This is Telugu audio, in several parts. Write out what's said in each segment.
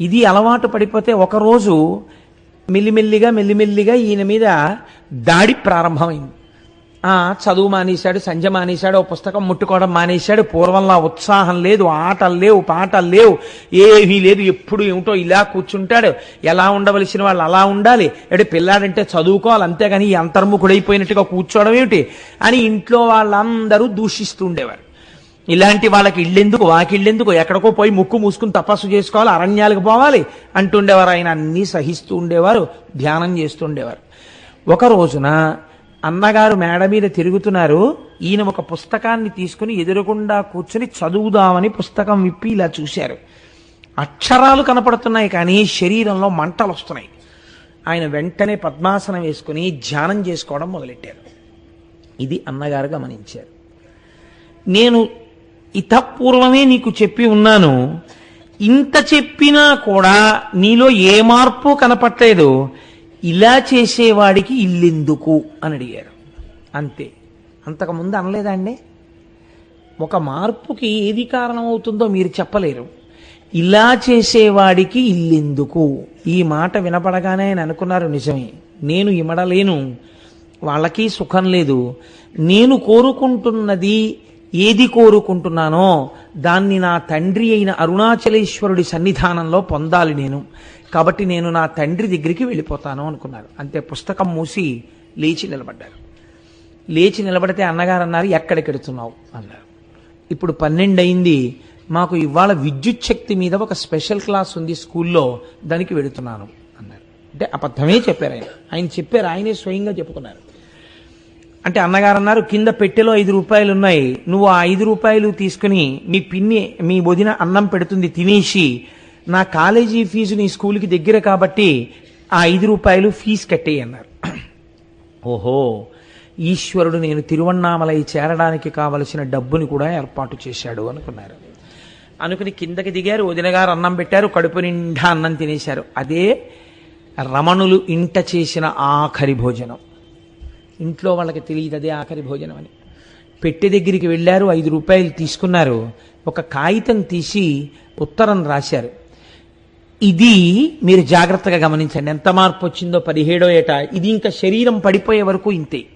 ఇది అలవాటు పడిపోతే ఒకరోజు మెల్లిమెల్లిగా మెల్లిమెల్లిగా ఈయన మీద దాడి ప్రారంభమైంది. ఆ, చదువు మానేశాడు సంధ్య మానేశాడు ఓ పుస్తకం ముట్టుకోవడం మానేశాడు పూర్వంలా ఉత్సాహం లేదు ఆటలు లేవు పాటలు లేవు ఏమీ లేదు ఎప్పుడు ఏమిటో ఇలా కూర్చుంటాడు. ఎలా ఉండవలసిన వాళ్ళు అలా ఉండాలి. అంటే పిల్లాడంటే చదువుకోవాలి అంతేగాని ఈ అంతర్ముఖుడైపోయినట్టుగా కూర్చోవడం ఏమిటి? అని ఇంట్లో వాళ్ళందరూ దూషిస్తూ ఉండేవారు. ఇలాంటి వాళ్ళకి ఇళ్ళెందుకు వాకిళ్ళెందుకు? ఎక్కడికో పోయి ముక్కు మూసుకుని తపస్సు చేసుకోవాలి అరణ్యాలకు పోవాలి అంటుండేవారు. ఆయన అన్నీ సహిస్తూ ఉండేవారు ధ్యానం చేస్తూ ఉండేవారు. ఒక రోజున అన్నగారు మేడ మీద తిరుగుతున్నారు. ఈయన ఒక పుస్తకాన్ని తీసుకుని ఎదురుగుండా కూర్చుని చదువుదామని పుస్తకం విప్పి ఇలా చూశారు. అక్షరాలు కనపడుతున్నాయి కానీ శరీరంలో మంటలు వస్తున్నాయి. ఆయన వెంటనే పద్మాసనం వేసుకుని ధ్యానం చేసుకోవడం మొదలెట్టారు. ఇది అన్నగారు గమనించారు. నేను ఇతపూర్వమే నీకు చెప్పి ఉన్నాను. ఇంత చెప్పినా కూడా నీలో ఏ మార్పు కనపట్టలేదు ఇలా చేసేవాడికి ఇల్లెందుకు? అని అడిగారు అంతే. అంతకుముందు అనలేదా అండి? ఒక మార్పుకి ఏది కారణమవుతుందో మీరు చెప్పలేరు. ఇలా చేసేవాడికి ఇల్లెందుకు? ఈ మాట వినపడగానే ఆయన అనుకున్నారు నిజమే. నేను ఇమడలేను. వాళ్ళకి సుఖం లేదు. నేను కోరుకుంటున్నది ఏది కోరుకుంటున్నానో దాన్ని నా తండ్రి అయిన అరుణాచలేశ్వరుడి సన్నిధానంలో పొందాలి నేను. కాబట్టి నేను నా తండ్రి దగ్గరికి వెళ్ళిపోతాను అనుకున్నారు. అంతే పుస్తకం మూసి లేచి నిలబడ్డారు. లేచి నిలబడితే అన్నగారు అన్నారు ఎక్కడికెడుతున్నావు అన్నారు. ఇప్పుడు పన్నెండు అయింది మాకు ఇవాళ విద్యుత్ శక్తి మీద ఒక స్పెషల్ క్లాస్ ఉంది స్కూల్లో దానికి వెడుతున్నాను అన్నారు. అంటే అబద్ధమే చెప్పారు ఆయన. ఆయన చెప్పారు ఆయనే స్వయంగా చెప్పుకున్నారు. అంటే అన్నగారు అన్నారు కింద పెట్టెలో ఐదు రూపాయలు ఉన్నాయి నువ్వు ఆ ఐదు రూపాయలు తీసుకుని మీ పిన్ని మీ వదిన అన్నం పెడుతుంది తినేసి నా కాలేజీ ఫీజు నీ స్కూల్కి దగ్గర కాబట్టి ఆ ఐదు రూపాయలు ఫీజు కట్టేయి అన్నారు. ఓహో ఈశ్వరుడు నేను తిరువన్నామలై చేరడానికి కావలసిన డబ్బుని కూడా ఏర్పాటు చేశాడు అనుకున్నారు. అనుకుని కిందకి దిగారు వదిన గారు అన్నం పెట్టారు కడుపు నిండా అన్నం తినేశారు. అదే రమణులు ఇంట చేసిన ఆఖరి భోజనం. ఇంట్లో వాళ్ళకి తెలియదు అదే ఆఖరి భోజనం అని. పెట్టె దగ్గరికి వెళ్ళారు ఐదు రూపాయలు తీసుకున్నారు. ఒక కాగితం తీసి ఉత్తరం రాశారు. ఇది మీరు జాగ్రత్తగా గమనించండి. ఎంత మార్పు వచ్చిందో పదిహేడో ఏట. ఇది ఇంకా శరీరం పడిపోయే వరకు ఇంతే.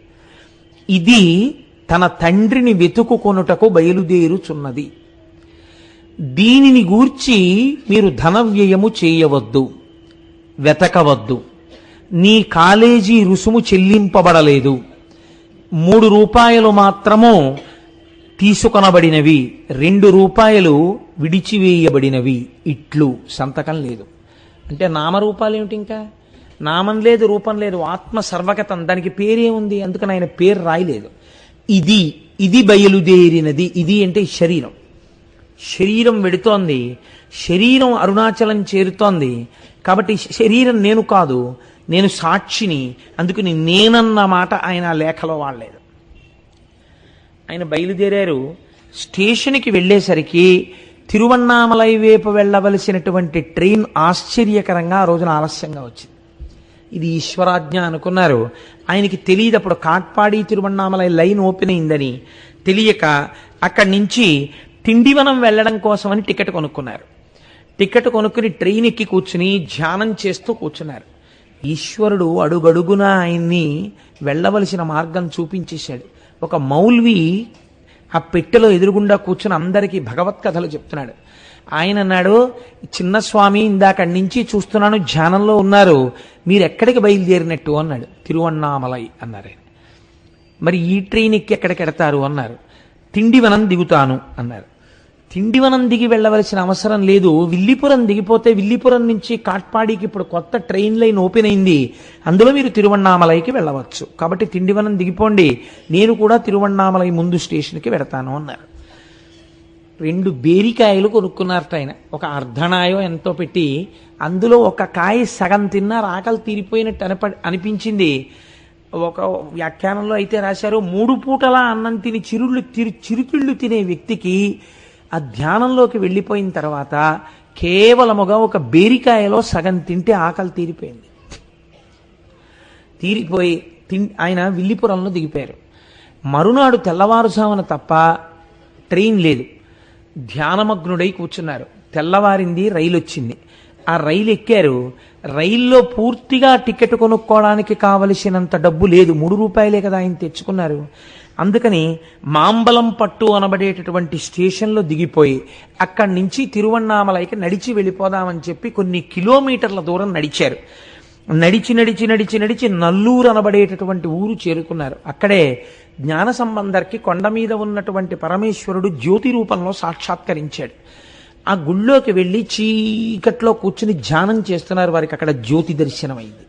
ఇది తన తండ్రిని వెతుకుకొనుటకు బయలుదేరుచున్నది. దీనిని గూర్చి మీరు ధన వ్యయము చేయవద్దు. వెతకవద్దు. నీ కాలేజీ రుసుము చెల్లింపబడలేదు. మూడు రూపాయలు మాత్రము తీసుకొనబడినవి రెండు రూపాయలు విడిచివేయబడినవి. ఇట్లు సంతకం లేదు. అంటే నామరూపాలు ఏమిటి ఇంకా? నామం లేదు రూపం లేదు ఆత్మ సర్వగతం. దానికి పేరే ఉంది అందుకని ఆయన పేరు రాయలేదు. ఇది ఇది బయలుదేరినది. ఇది అంటే శరీరం. శరీరం వెడుతోంది. శరీరం అరుణాచలం చేరుతోంది. కాబట్టి శరీరం నేను కాదు. నేను సాక్షిని అందుకని నేనన్న మాట ఆయన లేఖలో వాడలేదు. ఆయన బయలుదేరారు. స్టేషన్కి వెళ్ళేసరికి తిరువన్నామలై వైపు వెళ్ళవలసినటువంటి ట్రైన్ ఆశ్చర్యకరంగా ఆ రోజున ఆలస్యంగా వచ్చింది. ఇది ఈశ్వరాజ్ఞ అనుకున్నారు. ఆయనకి తెలియదు అప్పుడు కాట్పాడి తిరువన్నామలై లైన్ ఓపెన్ అయిందని. తెలియక అక్కడి నుంచి తిండివనం వెళ్ళడం కోసమని టికెట్ కొనుక్కున్నారు. టికెట్ కొనుక్కుని ట్రైన్ ఎక్కి కూర్చుని ధ్యానం చేస్తూ కూర్చున్నారు. ఈశ్వరుడు అడుగడుగునా ఆయన్ని వెళ్ళవలసిన మార్గం చూపించేశాడు. ఒక మౌల్వి ఆ పెట్టెలో ఎదురుగుండా కూర్చుని అందరికీ భగవత్ కథలు చెప్తున్నాడు. ఆయన అన్నాడు చిన్న స్వామి ఇందాక నుంచి చూస్తున్నాను ధ్యానంలో ఉన్నారు. మీరు ఎక్కడికి బయలుదేరినట్టు? అన్నాడు. తిరువన్నామలై అన్నారు మరి ఈ ట్రైన్ ఎక్కి ఎక్కడికి ఎడతారు? అన్నారు. తిండివనం దిగుతాను అన్నారు. తిండివనం దిగి వెళ్ళవలసిన అవసరం లేదు. విల్లిపురం దిగిపోతే విల్లిపురం నుంచి కాట్పాడికి ఇప్పుడు కొత్త ట్రైన్ లైన్ ఓపెన్ అయింది. అందులో మీరు తిరువన్నామలైకి వెళ్ళవచ్చు. కాబట్టి తిండివనం దిగిపోండి. నేను కూడా తిరువన్నామలై ముందు స్టేషన్కి వెడతాను అన్నారు. రెండు బేరికాయలు కొనుక్కున్నారట ఆయన. ఒక అర్ధనాయో ఎంతో పెట్టి అందులో ఒక కాయ సగం తిన్నారు ఆకలి తీరిపోయినట్టు అనప అనిపించింది. ఒక వ్యాఖ్యానంలో అయితే రాశారు మూడు పూటలా అన్నం తిని చిరుళ్ళు తిరు చిరుతిళ్ళు తినే వ్యక్తికి ఆ ధ్యానంలోకి వెళ్ళిపోయిన తర్వాత కేవలముగా ఒక బేరికాయలో సగం తింటే ఆకలి తీరిపోయింది. తీరిపోయి తిన్ ఆయన విల్లిపురంలో దిగిపోయారు. మరునాడు తెల్లవారుజామున తప్ప ట్రైన్ లేదు. ధ్యానమగ్నుడై కూర్చున్నారు. తెల్లవారింది రైలు వచ్చింది ఆ రైలు ఎక్కారు రైల్లో పూర్తిగా టికెట్ కొనుక్కోవడానికి కావలసినంత డబ్బు లేదు. మూడు రూపాయలే కదా ఆయన తెచ్చుకున్నారు. అందుకని మాంబలం పట్టు అనబడేటటువంటి స్టేషన్లో దిగిపోయి అక్కడి నుంచి తిరువన్నామలైకి నడిచి వెళ్ళిపోదామని చెప్పి కొన్ని కిలోమీటర్ల దూరం నడిచారు. నడిచి నడిచి నడిచి నడిచి నల్లూరు అనబడేటటువంటి ఊరు చేరుకున్నారు. అక్కడే జ్ఞాన సంబంధర్కి కొండ మీద ఉన్నటువంటి పరమేశ్వరుడు జ్యోతి రూపంలో సాక్షాత్కరించాడు. ఆ గుళ్ళోకి వెళ్ళి చీకట్లో కూర్చుని ధ్యానం చేస్తున్నారు. వారికి అక్కడ జ్యోతి దర్శనమైంది.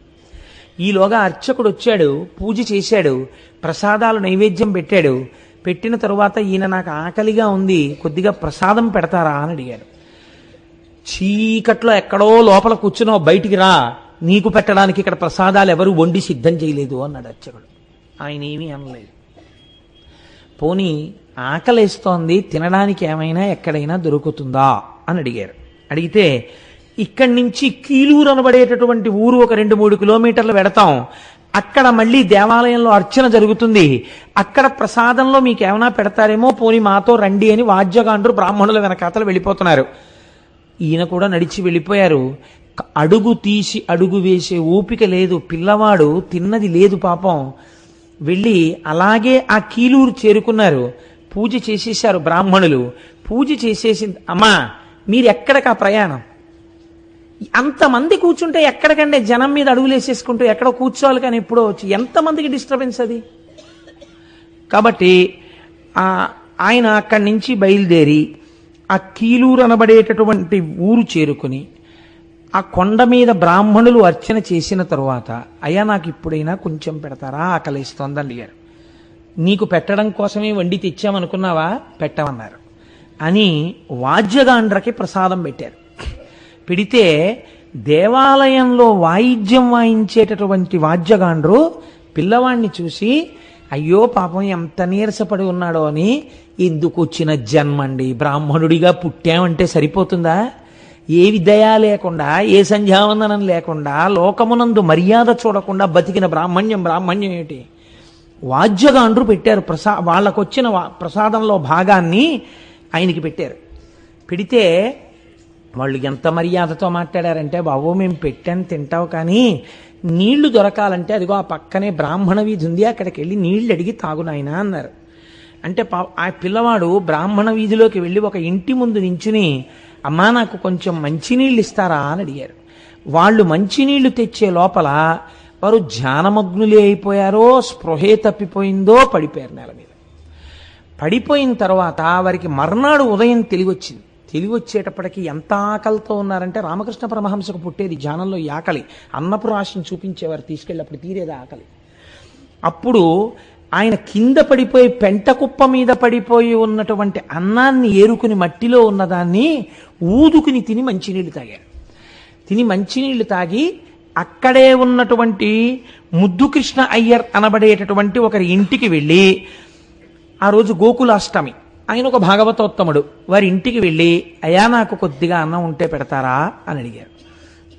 ఈలోగా అర్చకుడు వచ్చాడు పూజ చేశాడు ప్రసాదాలు నైవేద్యం పెట్టాడు. పెట్టిన తరువాత ఈయన నాకు ఆకలిగా ఉంది కొద్దిగా ప్రసాదం పెడతారా అని అడిగాడు. చీకట్లో ఎక్కడో లోపల కూర్చున్నావు బయటికి రా నీకు పెట్టడానికి ఇక్కడ ప్రసాదాలు ఎవరు వండి సిద్ధం చేయలేదు అన్నాడు అర్చకుడు. ఆయన ఏమీ అనలేదు. పోనీ ఆకలేస్తోంది తినడానికి ఏమైనా ఎక్కడైనా దొరుకుతుందా అని అడిగారు. అడిగితే ఇక్కడి నుంచి కీలూరు అనబడేటటువంటి ఊరు ఒక రెండు మూడు కిలోమీటర్లు పెడతాం అక్కడ మళ్ళీ దేవాలయంలో అర్చన జరుగుతుంది. అక్కడ ప్రసాదంలో మీకు ఏమైనా పెడతారేమో పోని మాతో రండి అని వాద్యగాండ్రు బ్రాహ్మణుల వెనకాతలు వెళ్ళిపోతున్నారు. ఈయన కూడా నడిచి వెళ్ళిపోయారు. అడుగు తీసి అడుగు వేసే ఓపిక లేదు. పిల్లవాడు తిన్నది లేదు పాపం. వెళ్ళి అలాగే ఆ కీలూరు చేరుకున్నారు. పూజ చేసేశారు బ్రాహ్మణులు. పూజ చేసేసి అమ్మా మీరు ఎక్కడికి ఆ ప్రయాణం? అంతమంది కూర్చుంటే ఎక్కడికంటే జనం మీద అడుగులు వేసేసుకుంటూ ఎక్కడ కూర్చోవాలి కానీ ఎప్పుడో వచ్చి. ఎంతమందికి డిస్టర్బెన్స్ అది? కాబట్టి ఆయన అక్కడి నుంచి బయలుదేరి ఆ కీలూరు అనబడేటటువంటి ఊరు చేరుకుని ఆ కొండ మీద బ్రాహ్మణులు అర్చన చేసిన తరువాత అయ్యా నాకు ఇప్పుడైనా కొంచెం పెడతారా? ఆకలిస్తోంది అడిగారు. నీకు పెట్టడం కోసమే వండి తెచ్చామనుకున్నావా? పెట్టమన్నారు అని వాద్యగాండ్రకి ప్రసాదం పెట్టారు. పెడితే దేవాలయంలో వాయిద్యం వాయించేటటువంటి వాద్యగాండ్రు పిల్లవాణ్ణి చూసి అయ్యో పాపం ఎంత నీరసపడి ఉన్నాడో అని ఎందుకు వచ్చిన జన్మండి బ్రాహ్మణుడిగా పుట్టామంటే సరిపోతుందా? ఏ విదయ లేకుండా ఏ సంధ్యావందనం లేకుండా లోకమునందు మర్యాద చూడకుండా బతికిన బ్రాహ్మణ్యం బ్రాహ్మణ్యం ఏంటి వాద్యగాండ్రు పెట్టారు ప్రసా వాళ్ళకొచ్చిన వా- ప్రసాదంలో భాగాన్ని ఆయనకి పెట్టారు. పెడితే వాళ్ళు ఎంత మర్యాదతో మాట్లాడారంటే బాబు మేము పెట్టాను తింటావు కానీ నీళ్ళు దొరకాలంటే అదిగో ఆ పక్కనే బ్రాహ్మణ వీధి ఉంది అక్కడికి వెళ్ళి నీళ్ళు అడిగి తాగు నాయనా అన్నారు. అంటే పా- ఆ పిల్లవాడు బ్రాహ్మణ వీధిలోకి వెళ్ళి ఒక ఇంటి ముందు నించుని అమ్మా నాకు కొంచెం మంచినీళ్ళు ఇస్తారా? అని అడిగారు. వాళ్ళు మంచినీళ్ళు తెచ్చే లోపల వారు ధ్యానమగ్నులే అయిపోయారో స్పృహే తప్పిపోయిందో పడిపోయారు నేల మీద. పడిపోయిన తర్వాత వారికి మర్నాడు ఉదయం తెలివి వచ్చింది తెలివి వచ్చేటప్పటికి ఎంత ఆకలితో ఉన్నారంటే రామకృష్ణ పరమహంసకు పుట్టేది ధ్యానంలో ఈ ఆకలి. అన్నపు రాశిని చూపించేవారు తీసుకెళ్ళినప్పుడు తీరేది ఆకలి. అప్పుడు ఆయన కింద పడిపోయి పెంట కుప్ప మీద పడిపోయి ఉన్నటువంటి అన్నాన్ని ఏరుకుని మట్టిలో ఉన్నదాన్ని ఊదుకుని తిని మంచినీళ్ళు తాగారు. తిని మంచినీళ్ళు తాగి అక్కడే ఉన్నటువంటి ముద్దుకృష్ణ అయ్యర్ అనబడేటటువంటి ఒకరి ఇంటికి వెళ్ళి ఆ రోజు గోకులాష్టమి. ఆయన ఒక భాగవతోత్తముడు. వారి ఇంటికి వెళ్ళి అయా నాకు కొద్దిగా అన్నం ఉంటే పెడతారా? అని అడిగారు.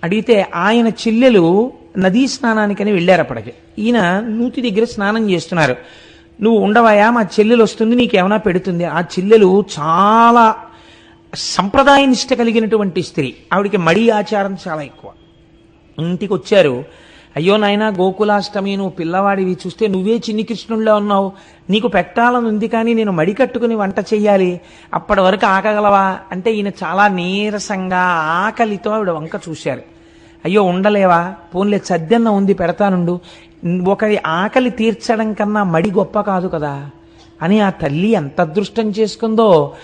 అడిగితే ఆయన చెల్లెలు నదీ స్నానానికని వెళ్ళారు అప్పటికి. ఈయన నూతి దగ్గర స్నానం చేస్తున్నారు. నువ్వు ఉండవయా మా చెల్లెలు వస్తుంది నీకేమైనా పెడుతుంది. ఆ చెల్లెలు చాలా సంప్రదాయ నిష్ట కలిగినటువంటి స్త్రీ. ఆవిడికి మడి ఆచారం చాలా ఎక్కువ. ఇంటికి వచ్చారు అయ్యో నాయనా గోకులాష్టమి నువ్వు పిల్లవాడివి. చూస్తే నువ్వే చిన్ని కృష్ణుడిలో ఉన్నావు. నీకు పెట్టాలని ఉంది కానీ నేను మడి కట్టుకుని వంట చెయ్యాలి. అప్పటి వరకు ఆకగలవా? అంటే ఈయన చాలా నీరసంగా ఆకలితో ఆవిడ వంక చూశారు. అయ్యో ఉండలేవా? పోన్లే సద్దెన్న ఉంది పెడతానుండు. ఒకరి ఆకలి తీర్చడం కన్నా మడి గొప్ప కాదు కదా. అని ఆ తల్లి ఎంత అదృష్టం చేసుకుందో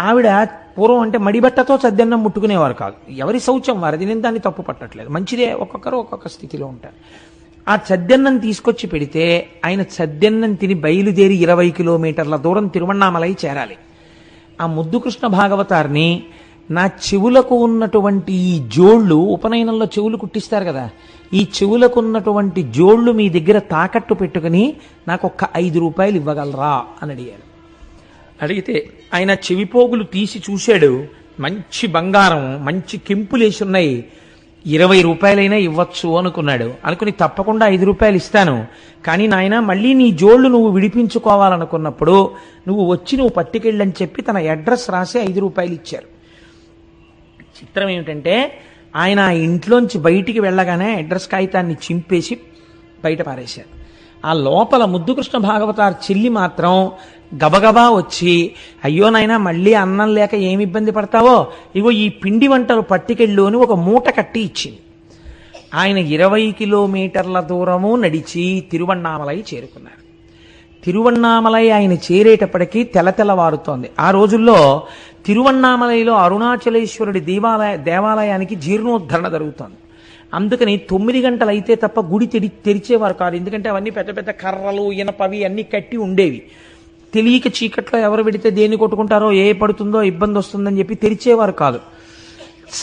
ఆవిడ పూర్వం అంటే మడిబట్టతో సద్దన్నం ముట్టుకునేవారు కాదు. ఎవరి శౌచం? వారిది నేను దాన్ని తప్పు పట్టట్లేదు. మంచిదే ఒక్కొక్కరు ఒక్కొక్క స్థితిలో ఉంటారు. ఆ సద్దన్నం తీసుకొచ్చి పెడితే ఆయన సద్దన్నం తిని బయలుదేరి ఇరవై కిలోమీటర్ల దూరం తిరువణామలై చేరాలి. ఆ ముద్దుకృష్ణ భాగవతారిని నా చెవులకు ఉన్నటువంటి ఈ జోళ్ళు ఉపనయనంలో చెవులు కుట్టిస్తారు కదా ఈ చెవులకు ఉన్నటువంటి జోళ్ళు మీ దగ్గర తాకట్టు పెట్టుకుని నాకు ఒక్క ఐదు రూపాయలు ఇవ్వగలరా? అని అడిగారు. అడిగితే ఆయన చెవిపోగులు తీసి చూశాడు. మంచి బంగారం మంచి కెంపులేసి ఉన్నాయి ఇరవై రూపాయలైనా ఇవ్వచ్చు అనుకున్నాడు. అనుకుని తప్పకుండా ఐదు రూపాయలు ఇస్తాను. కానీ నాయన మళ్ళీ నీ జోళ్ళు నువ్వు విడిపించుకోవాలనుకున్నప్పుడు నువ్వు వచ్చి నువ్వు పట్టుకెళ్ళని చెప్పి తన అడ్రస్ రాసి ఐదు రూపాయలు ఇచ్చారు. చిత్రం ఏమిటంటే ఆయన ఆ ఇంట్లోంచి బయటికి వెళ్ళగానే అడ్రస్ కాగితాన్ని చింపేసి బయట పారేశారు. ఆ లోపల ముద్దుకృష్ణ భాగవతార్ చెల్లి మాత్రం గబగబా వచ్చి అయ్యో నాయన మళ్ళీ అన్నం లేక ఏమి ఇబ్బంది పడతావో? ఇగో ఈ పిండి వంటలు పట్టికెళ్ళు అని ఒక మూట కట్టి ఇచ్చింది. ఆయన ఇరవై కిలోమీటర్ల దూరము నడిచి తిరువన్నామలై చేరుకున్నారు. తిరువన్నామలై ఆయన చేరేటప్పటికీ తెలతెలవారుతోంది ఆ రోజుల్లో తిరువన్నామలైలో అరుణాచలేశ్వరుడి దేవాలయ దేవాలయానికి జీర్ణోద్ధరణ జరుగుతోంది. అందుకని తొమ్మిది గంటలైతే తప్ప గుడి తెరి తెరిచేవారు కాదు. ఎందుకంటే అవన్నీ పెద్ద పెద్ద కర్రలు ఇనపవి అన్నీ కట్టి ఉండేవి. తెలియక చీకట్లో ఎవరు పెడితే దేన్ని కొట్టుకుంటారో ఏ పడుతుందో ఇబ్బంది వస్తుందని చెప్పి తెరిచేవారు కాదు.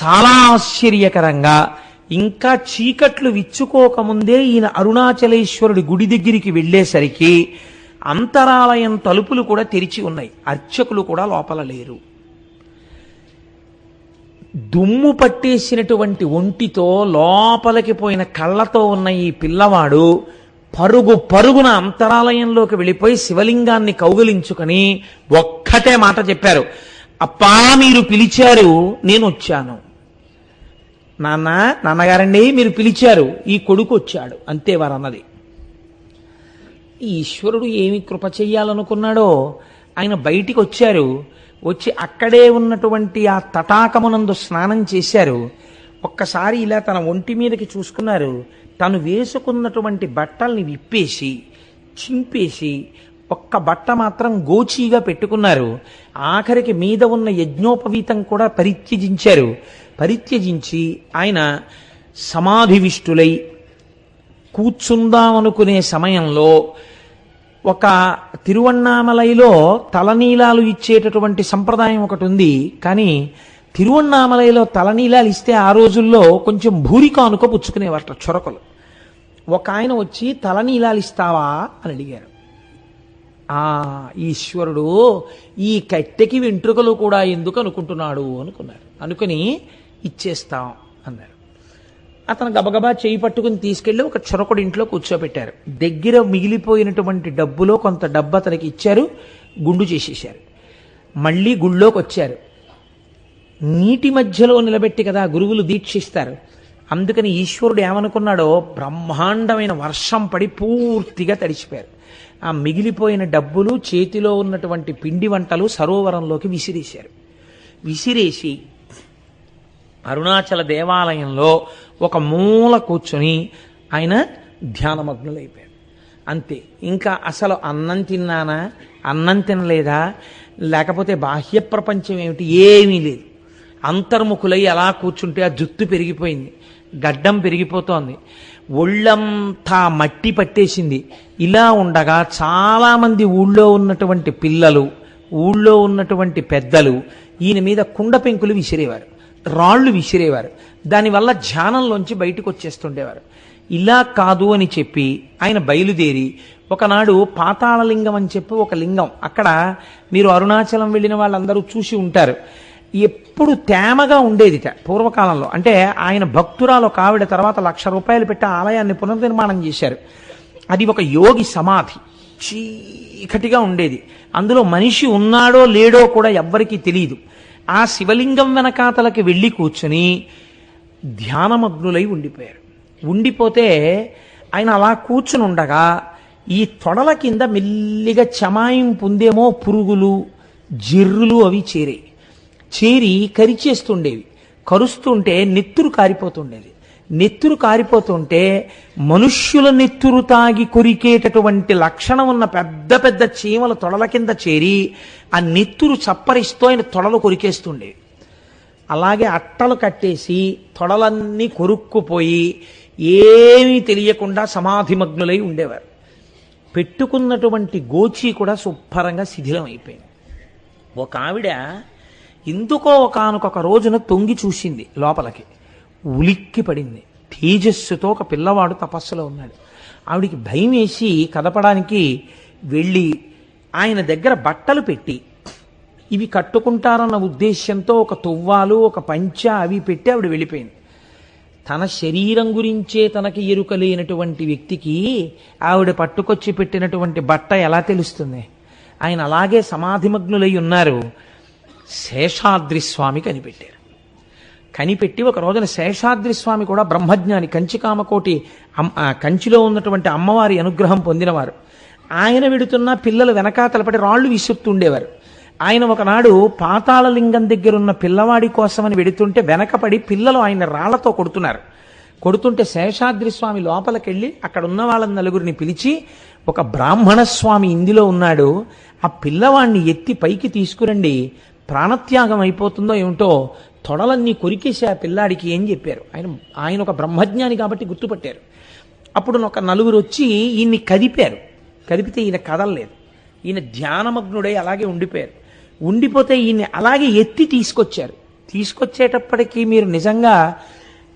చాలా ఆశ్చర్యకరంగా ఇంకా చీకట్లు విచ్చుకోకముందే ఈయన అరుణాచలేశ్వరుడి గుడి దగ్గరికి వెళ్ళేసరికి అంతరాలయం తలుపులు కూడా తెరిచి ఉన్నాయి. అర్చకులు కూడా లోపల లేరు. దుమ్ము పట్టేసినటువంటి ఒంటితో లోపలికి పోయిన కళ్ళతో ఉన్న ఈ పిల్లవాడు పరుగు పరుగున అంతరాలయంలోకి వెళ్ళిపోయి శివలింగాన్ని కౌగిలించుకొని ఒక్కటే మాట చెప్పారు. అప్పా మీరు పిలిచారు నేను వచ్చాను. నాన్న నాన్నగారండి మీరు పిలిచారు ఈ కొడుకు వచ్చాడు అంతే వారన్నది ఈశ్వరుడు ఏమి కృప చెయ్యాలనుకున్నాడో ఆయన బయటికి వచ్చారు వచ్చి అక్కడే ఉన్నటువంటి ఆ తటాకమునందు స్నానం చేశారు. ఒక్కసారి ఇలా తన ఒంటి మీదకి చూసుకున్నారు తను వేసుకున్నటువంటి బట్టల్ని విప్పేసి చింపేసి ఒక్క బట్ట మాత్రం గోచీగా పెట్టుకున్నారు. ఆఖరికి మీద ఉన్న యజ్ఞోపవీతం కూడా పరిత్యజించారు. పరిత్యజించి ఆయన సమాధివిష్టులై కూర్చుందామనుకునే సమయంలో ఒక తిరువన్నామలైలో తలనీలాలు ఇచ్చేటటువంటి సంప్రదాయం ఒకటి ఉంది. కానీ తిరువన్నామలైలో తలనీలాలు ఇస్తే ఆ రోజుల్లో కొంచెం భూరికానుక పుచ్చుకునేవారట చొరకలు. ఒక ఆయన వచ్చి తలనీలాలు ఇస్తావా అని అడిగారు. ఆ ఈశ్వరుడు ఈ కట్టెకి వెంట్రుకలు కూడా ఎందుకు అనుకుంటున్నాడు అనుకున్నారు. అనుకుని ఇచ్చేస్తాం అన్నారు. అతను గబగబా చేయి పట్టుకుని తీసుకెళ్ళి ఒక చొరకుడి ఇంట్లో కూర్చోబెట్టారు. దగ్గర మిగిలిపోయినటువంటి డబ్బులో కొంత డబ్బు అతనికి ఇచ్చారు గుండు చేసేశారు. మళ్ళీ గుళ్ళోకి వచ్చారు నీటి మధ్యలో నిలబెట్టి కదా గురువులు దీక్షిస్తారు. అందుకని ఈశ్వరుడు ఏమనుకున్నాడో? బ్రహ్మాండమైన వర్షం పడి పూర్తిగా తడిచిపోయారు. ఆ మిగిలిపోయిన డబ్బులు చేతిలో ఉన్నటువంటి పిండి వంటలు సరోవరంలోకి విసిరేశారు. విసిరేసి అరుణాచల దేవాలయంలో ఒక మూల కూర్చొని ఆయన ధ్యానమగ్నులైపోయారు. అంతే. ఇంకా అసలు అన్నం తిన్నానా? అన్నం తినలేదా? లేకపోతే బాహ్య ప్రపంచం ఏమిటి? ఏమీ లేదు. అంతర్ముఖులై అలా కూర్చుంటే ఆ జుత్తు పెరిగిపోయింది. గడ్డం పెరిగిపోతోంది. ఒళ్ళంతా మట్టి పట్టేసింది. ఇలా ఉండగా చాలామంది ఊళ్ళో ఉన్నటువంటి పిల్లలు ఊళ్ళో ఉన్నటువంటి పెద్దలు ఈయన మీద కుండ పెంకులు విసిరేవారు రాళ్ళు విసిరేవారు. దానివల్ల ధ్యానంలోంచి బయటకు వచ్చేస్తుండేవారు ఇలా కాదు అని చెప్పి ఆయన బయలుదేరి ఒకనాడు పాతాళలింగం అని చెప్పి ఒక లింగం అక్కడ మీరు అరుణాచలం వెళ్ళిన వాళ్ళందరూ చూసి ఉంటారు. ఎప్పుడు తేమగా ఉండేదిట పూర్వకాలంలో. అంటే ఆయన భక్తురాలు కావిడ ఆవిడ తర్వాత లక్ష రూపాయలు పెట్టి ఆలయాన్ని పునర్నిర్మాణం చేశారు. అది ఒక యోగి సమాధి. చీకటిగా ఉండేది. అందులో మనిషి ఉన్నాడో లేడో కూడా ఎవ్వరికీ తెలియదు ఆ శివలింగం వెనకాతలకి వెళ్ళి కూర్చుని ధ్యానమగ్నులై ఉండిపోయారు. ఉండిపోతే ఆయన అలా కూర్చుని ఉండగా ఈ తొడల కింద మెల్లిగా చమాయింపు ఉందేమో పురుగులు జిర్రులు అవి చేరాయి. చేరి కరిచేస్తుండేవి. కరుస్తుంటే నెత్తురు కారిపోతుండేది. నెత్తురు కారిపోతుంటే మనుష్యుల నెత్తురు తాగి కొరికేటటువంటి లక్షణం ఉన్న పెద్ద పెద్ద చీమల తొడల కింద చేరి ఆ నెత్తురు చప్పరిస్తూ ఆయన తొడలు కొరికేస్తుండేవి. అలాగే అట్టలు కట్టేసి తొడలన్నీ కొరుక్కుపోయి ఏమీ తెలియకుండా సమాధిమగ్నులై ఉండేవారు. పెట్టుకున్నటువంటి గోచి కూడా శుభ్రంగా శిథిలం అయిపోయింది ఒక ఆవిడ ఎందుకో ఒకనకొక రోజున తొంగి చూసింది లోపలికి. ఉలిక్కి పడింది తేజస్సుతో ఒక పిల్లవాడు తపస్సులో ఉన్నాడు. ఆవిడికి భయం వేసి కదపడానికి వెళ్ళి ఆయన దగ్గర బట్టలు పెట్టి ఇవి కట్టుకుంటారన్న ఉద్దేశ్యంతో ఒక తువ్వాలు ఒక పంచ అవి పెట్టి ఆవిడ వెళ్ళిపోయింది. తన శరీరం గురించే తనకి ఎరుక లేనటువంటి వ్యక్తికి ఆవిడ పట్టుకొచ్చి పెట్టినటువంటి బట్ట ఎలా తెలుస్తుంది? ఆయన అలాగే సమాధిమగ్నులై ఉన్నారు. శేషాద్రి స్వామి కనిపెట్టారు. కనిపెట్టి ఒక రోజున శేషాద్రి స్వామి కూడా బ్రహ్మజ్ఞాని కంచికామకోటి కంచిలో ఉన్నటువంటి అమ్మవారి అనుగ్రహం పొందినవారు. ఆయన వెడుతున్న పిల్లలు వెనకాతలపడి రాళ్ళు విసురుతుండేవారు. ఆయన ఒకనాడు పాతాళలింగం దగ్గరున్న పిల్లవాడి కోసమని వెడుతుంటే వెనకపడి పిల్లలు ఆయన రాళ్ళతో కొడుతున్నారు. కొడుతుంటే శేషాద్రి స్వామి లోపలికెళ్ళి అక్కడ ఉన్న వాళ్ళ నలుగురిని పిలిచి ఒక బ్రాహ్మణ స్వామి ఇందులో ఉన్నాడు ఆ పిల్లవాడిని ఎత్తి పైకి తీసుకురండి ప్రాణత్యాగం అయిపోతుందో ఏమిటో తొడలన్నీ కొరికేసి ఆ పిల్లాడికి ఏం చెప్పారు? ఆయన ఆయన ఒక బ్రహ్మజ్ఞాని కాబట్టి గుర్తుపట్టారు. అప్పుడు ఒక నలుగురు వచ్చి ఈయన్ని కదిపారు. కదిపితే ఈయన కదలలేదు. ఈయన ధ్యానమగ్నుడై అలాగే ఉండిపోయారు. ఉండిపోతే ఈయన్ని అలాగే ఎత్తి తీసుకొచ్చారు. తీసుకొచ్చేటప్పటికీ మీరు నిజంగా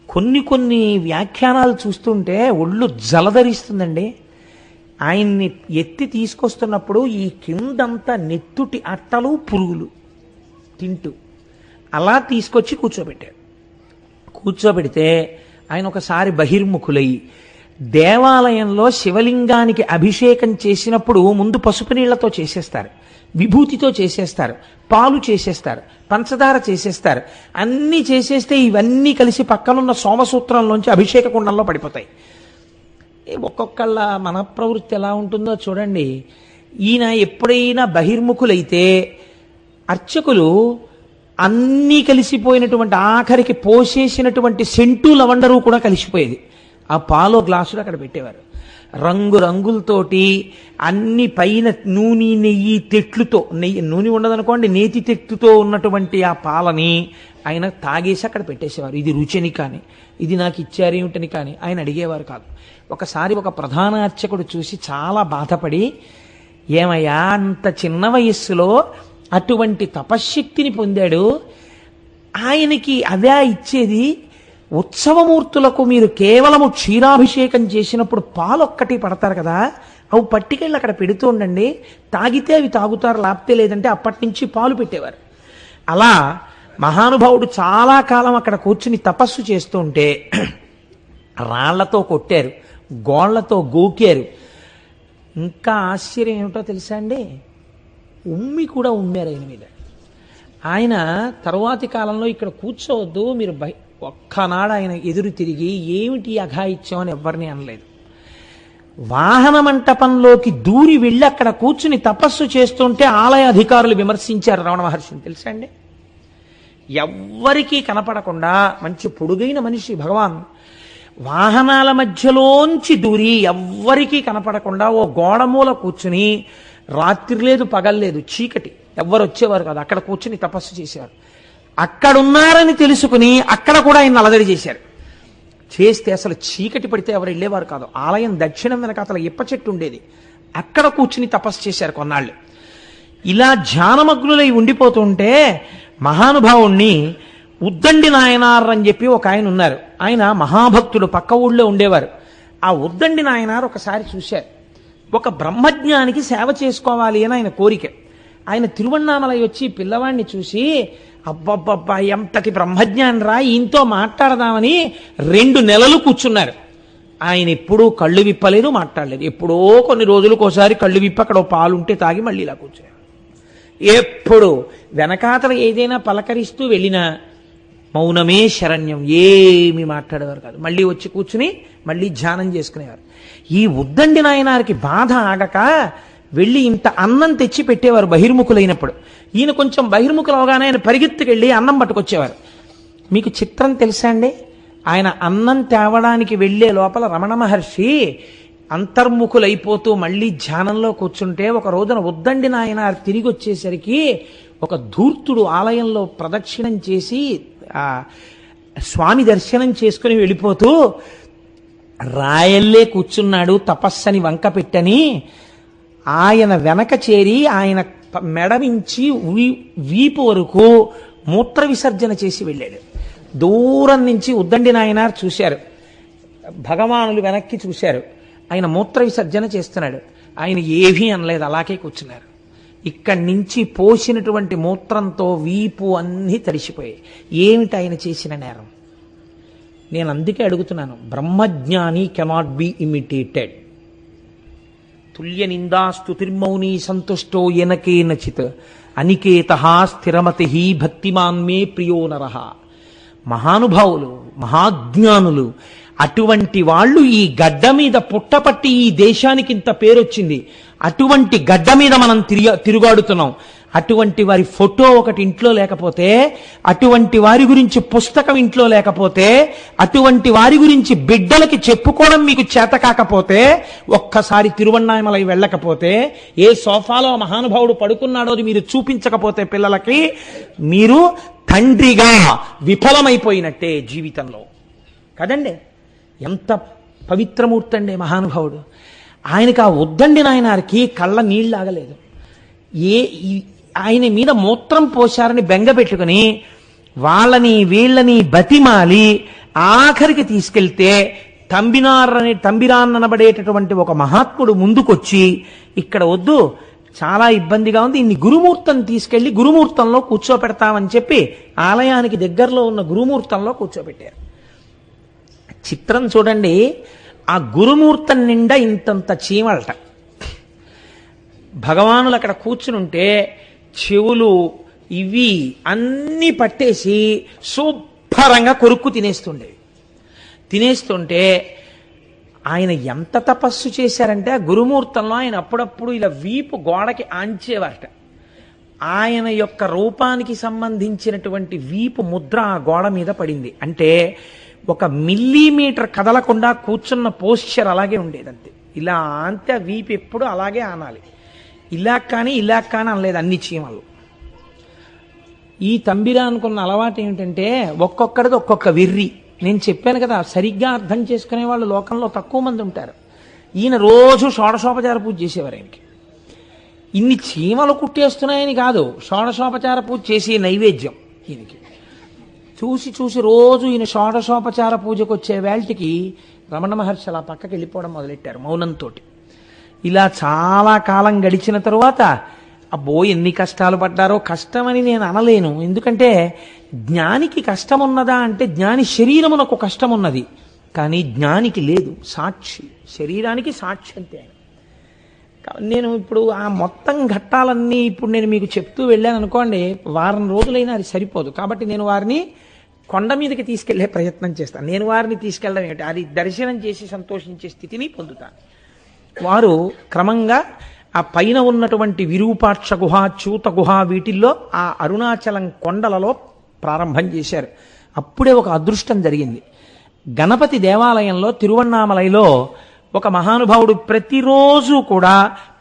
కొన్ని కొన్ని వ్యాఖ్యానాలు చూస్తుంటే ఒళ్ళు జలధరిస్తుందండి. ఆయన్ని ఎత్తి తీసుకొస్తున్నప్పుడు ఈ కిందంతా నెత్తుటి అట్టలు పురుగులు. తింటూ అలా తీసుకొచ్చి కూర్చోబెట్టారు కూర్చోబెడితే ఆయన ఒకసారి బహిర్ముఖులై దేవాలయంలో శివలింగానికి అభిషేకం చేసినప్పుడు ముందు పసుపు నీళ్ళతో చేసేస్తారు విభూతితో చేసేస్తారు పాలు చేసేస్తారు పంచదార చేసేస్తారు. అన్నీ చేసేస్తే ఇవన్నీ కలిసి పక్కనున్న సోమసూత్రంలోంచి అభిషేక కుండంలో పడిపోతాయి. ఒక్కొక్కళ్ళ మన ప్రవృత్తి ఎలా ఉంటుందో చూడండి. ఈయన ఎప్పుడైనా బహిర్ముఖులైతే అర్చకులు అన్నీ కలిసిపోయినటువంటి ఆఖరికి పోసేసినటువంటి సెంటు లవండరు కూడా కలిసిపోయేది. ఆ పాలో గ్లాసులు అక్కడ పెట్టేవారు. రంగు రంగులతోటి అన్ని పైన నూనె నెయ్యి తెట్లుతో నెయ్యి నూనె ఉండదనుకోండి నేతి తెట్టుతో ఉన్నటువంటి ఆ పాలని ఆయన తాగేసి అక్కడ పెట్టేసేవారు. ఇది రుచిని కానీ ఇది నాకు ఇచ్చారేమిటని కానీ ఆయన అడిగేవారు కాదు. ఒకసారి ఒక ప్రధాన అర్చకుడు చూసి చాలా బాధపడి ఏమయ్యా అంత చిన్న వయస్సులో అటువంటి తపశ్శక్తిని పొందాడు. ఆయనకి అదే ఇచ్చేది ఉత్సవమూర్తులకు మీరు కేవలము క్షీరాభిషేకం చేసినప్పుడు పాలొక్కటి పడతారు కదా. అవి పట్టికెళ్ళి అక్కడ పెడుతూ ఉండండి. తాగితే అవి తాగుతారు లాపితే లేదంటే అప్పటి నుంచి పాలు పెట్టేవారు. అలా మహానుభావుడు చాలా కాలం అక్కడ కూర్చుని తపస్సు చేస్తూ ఉంటే రాళ్ళతో కొట్టారు గోళ్ళతో గోకారు. ఇంకా ఆశ్చర్యం ఏమిటో తెలుసా అండి? ఉమ్మి కూడా ఉమ్మారు ఆయన మీద. ఆయన తరువాతి కాలంలో ఇక్కడ కూర్చోవద్దు మీరు బయ ఒక్కనాడు ఆయన ఎదురు తిరిగి ఏమిటి అఘాయిత్యం అని ఎవరిని అనలేదు. వాహన మంటపంలోకి దూరి వెళ్ళి అక్కడ కూర్చుని తపస్సు చేస్తుంటే ఆలయ అధికారులు విమర్శించారు రమణ మహర్షిని. తెలుసా అండి? ఎవ్వరికీ కనపడకుండా మంచి పొడుగైన మనిషి భగవాన్ వాహనాల మధ్యలోంచి దూరి ఎవ్వరికీ కనపడకుండా ఓ గోడమూల కూర్చుని రాత్రి లేదు పగల్లేదు చీకటి. ఎవ్వరు వచ్చేవారు కాదు. అక్కడ కూర్చుని తపస్సు చేసేవారు. అక్కడున్నారని తెలుసుకుని అక్కడ కూడా ఆయన అలదడి చేశారు. చేస్తే అసలు చీకటి పడితే ఎవరు వెళ్ళేవారు కాదు. ఆలయం దక్షిణం వెనక అసలు ఇప్ప చెట్టు ఉండేది. అక్కడ కూర్చుని తపస్సు చేశారు కొన్నాళ్ళు. ఇలా ధ్యానమగ్నులై ఉండిపోతుంటే మహానుభావుణ్ణి ఉద్దండి నాయనార్ అని చెప్పి ఒక ఆయన ఉన్నారు. ఆయన మహాభక్తుడు పక్క ఊళ్ళో ఉండేవారు. ఆ ఉద్దండి నాయనార్ ఒకసారి చూశారు. ఒక బ్రహ్మజ్ఞానికి సేవ చేసుకోవాలి అని ఆయన కోరిక. ఆయన తిరువన్నామలై వచ్చి పిల్లవాడిని చూసి అబ్బబ్బబ్బా ఎంతటి బ్రహ్మజ్ఞాని రా ఈయనతో మాట్లాడదామని రెండు నెలలు కూర్చున్నారు. ఆయన ఎప్పుడూ కళ్ళు విప్పలేదు మాట్లాడలేదు. ఎప్పుడో కొన్ని రోజులకు ఒకసారి కళ్ళు విప్పి అక్కడ పాలుంటే పాలు ఉంటే తాగి మళ్ళీ ఇలా కూర్చోరు ఎప్పుడు వెనకాతల ఏదైనా పలకరిస్తూ వెళ్ళినా మౌనమే శరణ్యం. ఏమి మాట్లాడేవారు కాదు. మళ్ళీ వచ్చి కూర్చుని మళ్ళీ ధ్యానం చేసుకునేవారు. ఈ ఉద్దండి నాయనారికి బాధ ఆగక వెళ్ళి ఇంత అన్నం తెచ్చి పెట్టేవారు బహిర్ముఖులైనప్పుడు. ఈయన కొంచెం బహిర్ముఖులు అవగానే ఆయన పరిగెత్తుకెళ్ళి అన్నం పట్టుకొచ్చేవారు. మీకు చిత్రం తెలుసా అండి? ఆయన అన్నం తేవడానికి వెళ్ళే లోపల రమణ మహర్షి అంతర్ముఖులైపోతూ మళ్ళీ ధ్యానంలో కూర్చుంటే ఒక రోజున ఉద్దండి నాయన తిరిగి వచ్చేసరికి ఒక ధూర్తుడు ఆలయంలో ప్రదక్షిణం చేసి ఆ స్వామి దర్శనం చేసుకుని వెళ్ళిపోతూ రాయల్లే కూర్చున్నాడు తపస్సని వంక పెట్టని ఆయన వెనక చేరి ఆయన మెడమించి వీ- వీపు వరకు మూత్ర విసర్జన చేసి వెళ్ళాడు. దూరం నుంచి ఉద్దండి నాయనార్ చూశారు. భగవానులు వెనక్కి చూశారు. ఆయన మూత్ర విసర్జన చేస్తున్నాడు. ఆయన ఏమీ అనలేదు అలాగే కూర్చున్నారు. ఇక్కడి నుంచి పోసినటువంటి మూత్రంతో వీపు అన్నీ తడిసిపోయాయి. ఏమిటి ఆయన చేసిన నేరం? నేను అందుకే అడుగుతున్నాను. బ్రహ్మజ్ఞాని కెనాట్ బి ఇమిటేటెడ్. తుల్య నిందాస్తుతిర్మౌని సంతుష్టో ఎనకేనచిత్ అనికేత స్థిరమతి భక్తిమాన్ భక్తిమాన్మే ప్రియో నర. మహానుభావులు మహాజ్ఞానులు అటువంటి వాళ్ళు ఈ గడ్డ మీద పుట్టపట్టి ఈ దేశానికి ఇంత పేరొచ్చింది అటువంటి గడ్డ మీద మనం తిరిగ తిరుగాడుతున్నాం. అటువంటి వారి ఫోటో ఒకటి ఇంట్లో లేకపోతే అటువంటి వారి గురించి పుస్తకం ఇంట్లో లేకపోతే అటువంటి వారి గురించి బిడ్డలకి చెప్పుకోవడం మీకు చేత కాకపోతే ఒక్కసారి తిరువన్నామలై వెళ్ళకపోతే ఏ సోఫాలో మహానుభావుడు పడుకున్నాడో అది మీరు చూపించకపోతే పిల్లలకి మీరు తండ్రిగా విఫలమైపోయినట్టే జీవితంలో. కదండి? ఎంత పవిత్రమూర్తి అండి మహానుభావుడు. ఆయనకి ఆ వద్దండి నాయనారికి కళ్ళ నీళ్ళు ఆగలేదు ఏ ఈ- ఆయన మీద మూత్రం పోశారని బెంగ పెట్టుకుని వాళ్ళని వీళ్ళని బతిమాలి ఆఖరికి తీసుకెళ్తే తంబినార్ అని తంబిరాన్ అనబడేటటువంటి ఒక మహాత్ముడు ముందుకొచ్చి ఇక్కడ వద్దు చాలా ఇబ్బందిగా ఉంది ఇన్ని గురుమూర్తం తీసుకెళ్ళి గురుమూర్తంలో కూర్చోపెడతామని చెప్పి ఆలయానికి దగ్గరలో ఉన్న గురుమూర్తంలో కూర్చోబెట్టారు. చిత్రం చూడండి. ఆ గురుమూర్తం నిండా ఇంతంత చీమలట. భగవానులు అక్కడ కూర్చునుంటే చెవులు ఇవి అన్నీ పట్టేసి శుభ్రంగా కొరుక్కు తినేస్తుండేవి. తినేస్తుంటే ఆయన ఎంత తపస్సు చేశారంటే ఆ గురుమూర్తంలో ఆయన అప్పుడప్పుడు ఇలా వీపు గోడకి ఆంచేవారట. ఆయన యొక్క రూపానికి సంబంధించినటువంటి వీపు ముద్ర ఆ గోడ మీద పడింది. అంటే ఒక మిల్లీమీటర్ కదలకుండా కూర్చున్న పోస్చర్ అలాగే ఉండేదంతే. ఇలా అంతే వీపు ఎప్పుడు అలాగే ఆనాలి. ఇలా కానీ ఇలా కానీ అనలేదు అన్ని చీమలు. ఈ తంబిరా అనుకున్న అలవాటు ఏమిటంటే ఒక్కొక్కడిది ఒక్కొక్క వెర్రి. నేను చెప్పాను కదా సరిగ్గా అర్థం చేసుకునే వాళ్ళు లోకంలో తక్కువ మంది ఉంటారు. ఈయన రోజు షోడశోపచార పూజ చేసేవారు ఆయనకి. ఇన్ని చీమలు కుట్టేస్తున్నాయని కాదు షోడశోపచార పూజ చేసే నైవేద్యం ఈయనకి. చూసి చూసి రోజు ఈయన షోడశోపచార పూజకు వచ్చే వేల్టికి రమణ మహర్షి అలా పక్కకి వెళ్ళిపోవడం మొదలెట్టారు మౌనంతో ఇలా చాలా కాలం గడిచిన తరువాత అబ్బో ఎన్ని కష్టాలు పడ్డారో కష్టమని నేను అనలేను. ఎందుకంటే జ్ఞానికి కష్టం ఉన్నదా అంటే జ్ఞాని శరీరమునకు కష్టం ఉన్నది కానీ జ్ఞానికి లేదు సాక్షి. శరీరానికి సాక్షి అంతే ఆయన. నేను ఇప్పుడు ఆ మొత్తం ఘట్టాలన్నీ ఇప్పుడు నేను మీకు చెప్తూ వెళ్ళాను అనుకోండి వారం రోజులైనా అది సరిపోదు. కాబట్టి నేను వారిని కొండ మీదకి తీసుకెళ్ళే ప్రయత్నం చేస్తాను. నేను వారిని తీసుకెళ్ళడం ఏమిటి? అది దర్శనం చేసి సంతోషించే స్థితిని పొందుతాను. వారు క్రమంగా ఆ పైన ఉన్నటువంటి విరూపాక్ష గుహ చూత గుహ వీటిల్లో ఆ అరుణాచలం కొండలలో ప్రారంభం చేశారు. అప్పుడే ఒక అదృష్టం జరిగింది. గణపతి దేవాలయంలో తిరువన్నామలైలో ఒక మహానుభావుడు ప్రతిరోజు కూడా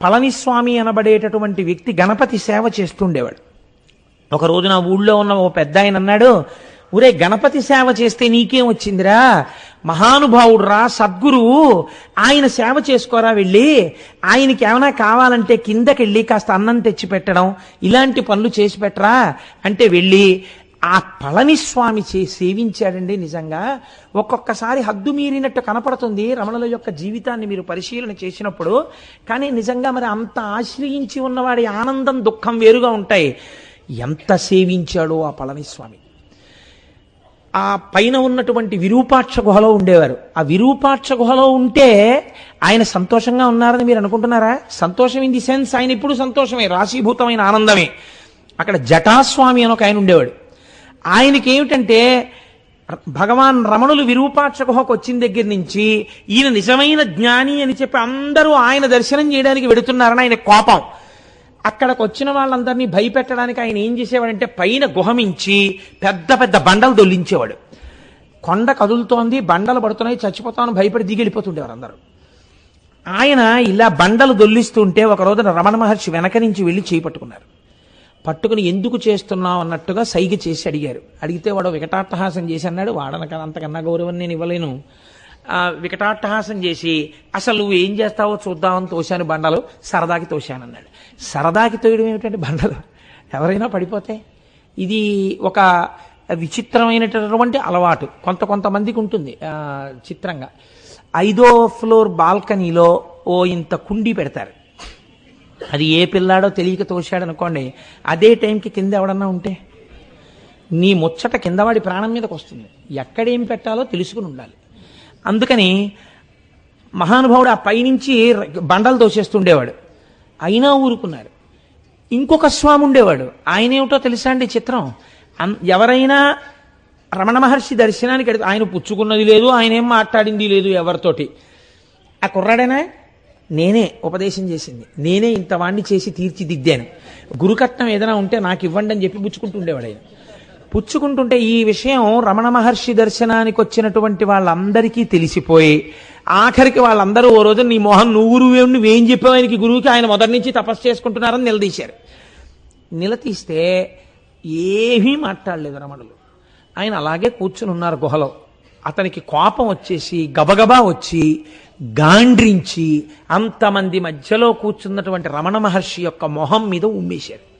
పళనిస్వామి అనబడేటటువంటి వ్యక్తి గణపతి సేవ చేస్తుండేవాడు. ఒక రోజు నా ఊళ్ళో ఉన్న ఓ పెద్ద ఆయన అన్నాడు ఊరే గణపతి సేవ చేస్తే నీకేం వచ్చిందిరా? మహానుభావుడు రా సద్గురువు ఆయన సేవ చేసుకోరా వెళ్ళి ఆయనకి ఏమైనా కావాలంటే కిందకెళ్ళి కాస్త అన్నం తెచ్చి పెట్టడం ఇలాంటి పనులు చేసి పెట్టరా? అంటే వెళ్ళి ఆ పళనిస్వామి చే సేవించాడండి నిజంగా. ఒక్కొక్కసారి హద్దు మీరినట్టు కనపడుతుంది రమణుల యొక్క జీవితాన్ని మీరు పరిశీలన చేసినప్పుడు. కానీ నిజంగా మరి అంత ఆశ్రయించి ఉన్నవాడి ఆనందం దుఃఖం వేరుగా ఉంటాయి. ఎంత సేవించాడో ఆ పళనిస్వామి ఆ పైన ఉన్నటువంటి విరూపాక్ష గుహలో ఉండేవారు. ఆ విరూపాక్ష గుహలో ఉంటే ఆయన సంతోషంగా ఉన్నారని మీరు అనుకుంటున్నారా? సంతోషం ఇన్ ది సెన్స్. ఆయన ఇప్పుడు సంతోషమే. రాశీభూతమైన ఆనందమే. అక్కడ జటాస్వామి అని ఒక ఆయన ఉండేవాడు. ఆయనకి ఏమిటంటే భగవాన్ రమణులు విరూపాక్ష గుహకు వచ్చిన దగ్గర నుంచి ఈయన నిజమైన జ్ఞాని అని చెప్పి అందరూ ఆయన దర్శనం చేయడానికి వెడుతున్నారని ఆయన కోపం. అక్కడికి వచ్చిన వాళ్ళందరినీ భయపెట్టడానికి ఆయన ఏం చేసేవాడంటే పైన గుహమించి పెద్ద పెద్ద బండలు దొల్లించేవాడు. కొండ కదులుతోంది బండలు పడుతున్నాయి చచ్చిపోతామని భయపడి దిగి వెళ్ళిపోతుండేవారు అందరూ. ఆయన ఇలా బండలు దొల్లిస్తుంటే ఒక రోజున రమణ మహర్షి వెనక నుంచి వెళ్ళి చేపట్టుకున్నారు పట్టుకుని ఎందుకు చేస్తున్నావు అన్నట్టుగా సైగ చేసి అడిగారు. అడిగితే వాడు వికటాట్టహాసం చేసి అన్నాడు వాడనక అంతకన్నా గౌరవం నేను ఇవ్వలేను. వికటాట్టహాసం చేసి అసలు నువ్వు ఏం చేస్తావో చూద్దామని తోశాను బండలు సరదాకి తోశాను అన్నాడు. సరదాకి తోయడం ఏమిటంటే బండలు? ఎవరైనా పడిపోతే? ఇది ఒక విచిత్రమైనటువంటి అలవాటు. కొంత కొంతమందికి ఉంటుంది చిత్రంగా. ఐదో ఫ్లోర్ బాల్కనీలో ఓ ఇంత కుండీ పెడతారు. అది ఏ పిల్లాడో తెలియక తోశాడు అనుకోండి అదే టైంకి కింద ఎవడన్నా ఉంటే నీ ముచ్చట కిందవాడి ప్రాణం మీదకి వస్తుంది. ఎక్కడేం పెట్టాలో తెలుసుకుని ఉండాలి. అందుకని మహానుభావుడు ఆ పైనుంచి బండలు తోసేస్తుండేవాడు. అయినా ఊరుకున్నారు. ఇంకొక స్వామి ఉండేవాడు. ఆయన ఏమిటో తెలుసా అండి చిత్రం? అన్- ఎవరైనా రమణ మహర్షి దర్శనానికి ఆయన పుచ్చుకున్నది లేదు ఆయన ఏం మాట్లాడింది లేదు ఎవరితోటి. ఆ కుర్రాడేనా? నేనే ఉపదేశం చేసింది. నేనే ఇంతవాణ్ణి చేసి తీర్చిదిద్దాను. గురుకట్నం ఏదైనా ఉంటే నాకు ఇవ్వండి అని చెప్పి పుచ్చుకుంటుండేవాడు ఆయన పుచ్చుకుంటుంటే ఈ విషయం రమణ మహర్షి దర్శనానికి వచ్చినటువంటి వాళ్ళందరికీ తెలిసిపోయి ఆఖరికి వాళ్ళందరూ ఓ రోజు నీ మొహం నువ్వు నువ్వేం నువ్వేం చెప్పావు ఆయనకి గురువుకి ఆయన మొదటి నుంచి తపస్సు చేసుకుంటున్నారని నిలదీశారు. నిలదీస్తే ఏమీ మాట్లాడలేదు రమణులు. ఆయన అలాగే కూర్చుని ఉన్నారు గుహలో. అతనికి కోపం వచ్చేసి గబగబా వచ్చి గాండ్రించి అంతమంది మధ్యలో కూర్చున్నటువంటి రమణ మహర్షి యొక్క మొహం మీద ఉమ్మేశారు.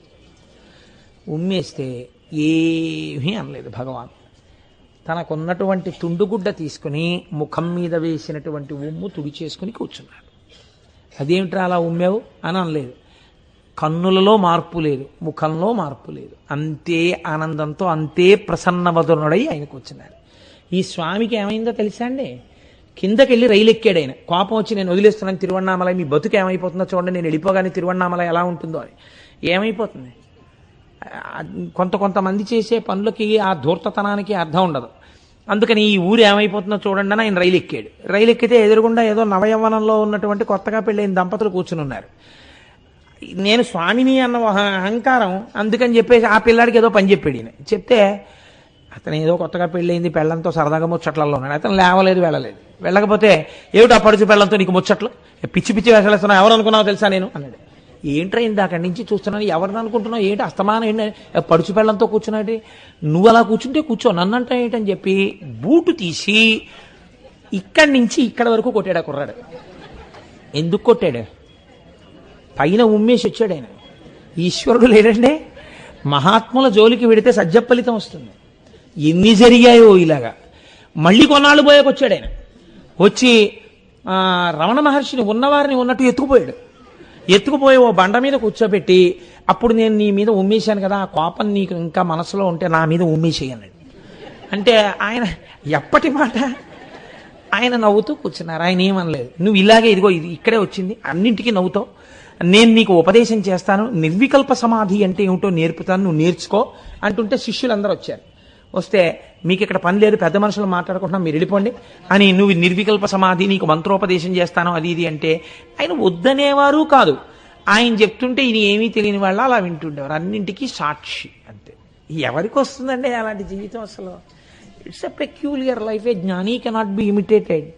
ఉమ్మేస్తే ఏమీ అనలేదు భగవాన్. తనకున్నటువంటి తుండుగుడ్డ తీసుకుని ముఖం మీద వేసినటువంటి ఉమ్ము తుడిచేసుకుని కూర్చున్నాడు. అదేమిట్రా అలా ఉమ్మావు అని అనలేదు. కన్నులలో మార్పు లేదు ముఖంలో మార్పు లేదు. అంతే ఆనందంతో అంతే ప్రసన్నవదనుడై ఆయన కూర్చున్నారు ఈ స్వామికి ఏమైందో తెలుసా అండి? కిందకెళ్ళి రైలు ఎక్కాడు ఆయన. కోపం వచ్చి నేను వదిలేస్తున్నాను తిరువణామలై మీ బతుకు ఏమైపోతుందో చూడండి నేను వెళ్ళిపోగానే తిరువణామలై ఎలా ఉంటుందో అని. ఏమైపోతుంది? కొంత కొంతమంది చేసే పనులకి ఆ ధూర్తతనానికి అర్థం ఉండదు. అందుకని ఈ ఊరు ఏమైపోతుందో చూడండి అని ఆయన రైలు ఎక్కాడు రైలు ఎక్కితే ఎదురుగుండా ఏదో నవయవనంలో ఉన్నటువంటి కొత్తగా పెళ్ళైన దంపతులు కూర్చుని ఉన్నారు. నేను స్వామిని అన్న అహంకారం అందుకని చెప్పేసి ఆ పిల్లాడికి ఏదో పని చెప్పాడు చెప్తే అతను ఏదో కొత్తగా పెళ్ళయింది పెళ్ళంతో సరదాగా ముచ్చట్లలో ఉన్నాడు. అతను లేవలేదు వెళ్ళలేదు. వెళ్ళకపోతే ఏమిటి ఆ పడుచు పెళ్ళంతో నీకు ముచ్చట్లు? పిచ్చి పిచ్చి వేసలేస్తున్నావు ఎవరు అనుకున్నావు తెలుసా నేను? అన్నాడు. ఏంట్రా ఇందాక నుంచి చూస్తున్నాను ఎవరిని అనుకుంటున్నావు? ఏంటి అస్తమానం? ఏంటి? పడుచు పెళ్ళంతో కూర్చున్నాడు? నువ్వు అలా కూర్చుంటే కూర్చో నన్నంట ఏంటని చెప్పి బూటు తీసి ఇక్కడి నుంచి ఇక్కడ వరకు కొట్టాడు ఆ కుర్రాడు. ఎందుకు కొట్టాడు? పైన ఉమ్మేసి వచ్చాడు ఆయన. ఈశ్వరుడు లేడండి మహాత్ముల జోలికి వెడితే సజ్జఫలితం వస్తుంది. ఎన్ని జరిగాయో ఇలాగా. మళ్ళీ కొన్నాళ్ళు పోయాక వచ్చాడు ఆయన. వచ్చి రమణ మహర్షిని ఉన్నవారిని ఉన్నట్టు ఎత్తుకుపోయాడు. ఎత్తుకుపోయి ఓ బండ మీద కూర్చోబెట్టి అప్పుడు నేను నీ మీద ఉమ్మేశాను కదా ఆ కోపం నీకు ఇంకా మనసులో ఉంటే నా మీద ఉమ్మేసేయన్నాడు అంటే ఆయన ఎప్పటి మాట? ఆయన నవ్వుతూ కూర్చున్నారు. ఆయన ఏమనలేదు. నువ్వు ఇలాగే ఇదిగో ఇది ఇక్కడే వచ్చింది అన్నింటికీ నవ్వుతావు. నేను నీకు ఉపదేశం చేస్తాను నిర్వికల్ప సమాధి అంటే ఏమిటో నేర్పుతాను నువ్వు నేర్చుకో అంటుంటే శిష్యులందరూ వచ్చారు. వస్తే మీకు ఇక్కడ పని లేదు పెద్ద మనుషులు మాట్లాడుకుంటున్నాం మీరు వెళ్ళిపోండి. అని నువ్వు నిర్వికల్ప సమాధి నీకు మంత్రోపదేశం చేస్తాను అది ఇది అంటే ఆయన వద్దనేవారు కాదు. ఆయన చెప్తుంటే ఇది ఏమీ తెలియని వాళ్ళ అలా వింటుండేవారు. అన్నింటికీ సాక్షి అంతే. ఎవరికి వస్తుందండి అలాంటి జీవితం అసలు? It's a peculiar life a gnani cannot be imitated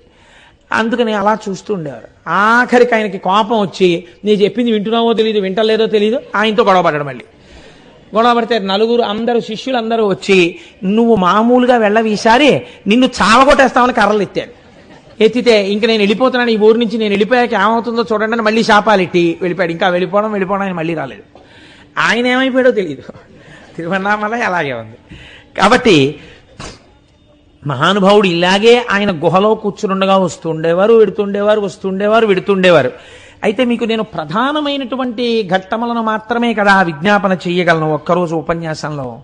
అందుకని అలా చూస్తుండేవారు. ఆఖరికి ఆయనకి కోపం వచ్చి నేను చెప్పింది వింటున్నావో తెలియదు వింటలేదో తెలియదు ఆయనతో గొడవ పడ్డాడు మళ్ళీ. గొడవ నలుగురు అందరూ శిష్యులందరూ వచ్చి నువ్వు మామూలుగా వెళ్ళవి ఈసారి నిన్ను చావగొట్టేస్తామని కర్రలు ఎత్తాడు ఎత్తితే ఇంక నేను వెళ్ళిపోతున్నాను ఈ ఊరు నుంచి నేను వెళ్ళిపోయాక ఏమవుతుందో చూడండి అని మళ్ళీ శాపాలిట్టి వెళ్ళిపోయాడు. ఇంకా వెళ్ళిపోవడం వెళ్ళిపోవడం ఆయన మళ్ళీ రాలేదు. ఆయన ఏమైపోయాడో తెలియదు తిరువన్నామల అలాగే ఉంది. కాబట్టి మహానుభావుడు ఇలాగే ఆయన గుహలో కూర్చునుండగా వస్తుండేవారు వెడుతుండేవారు వస్తుండేవారు విడుతుండేవారు. అయితే మీకు నేను ప్రధానమైనటువంటి ఘట్టములను మాత్రమే కదా విజ్ఞాపన చేయగలను ఒక్కరోజు ఉపన్యాసంలో.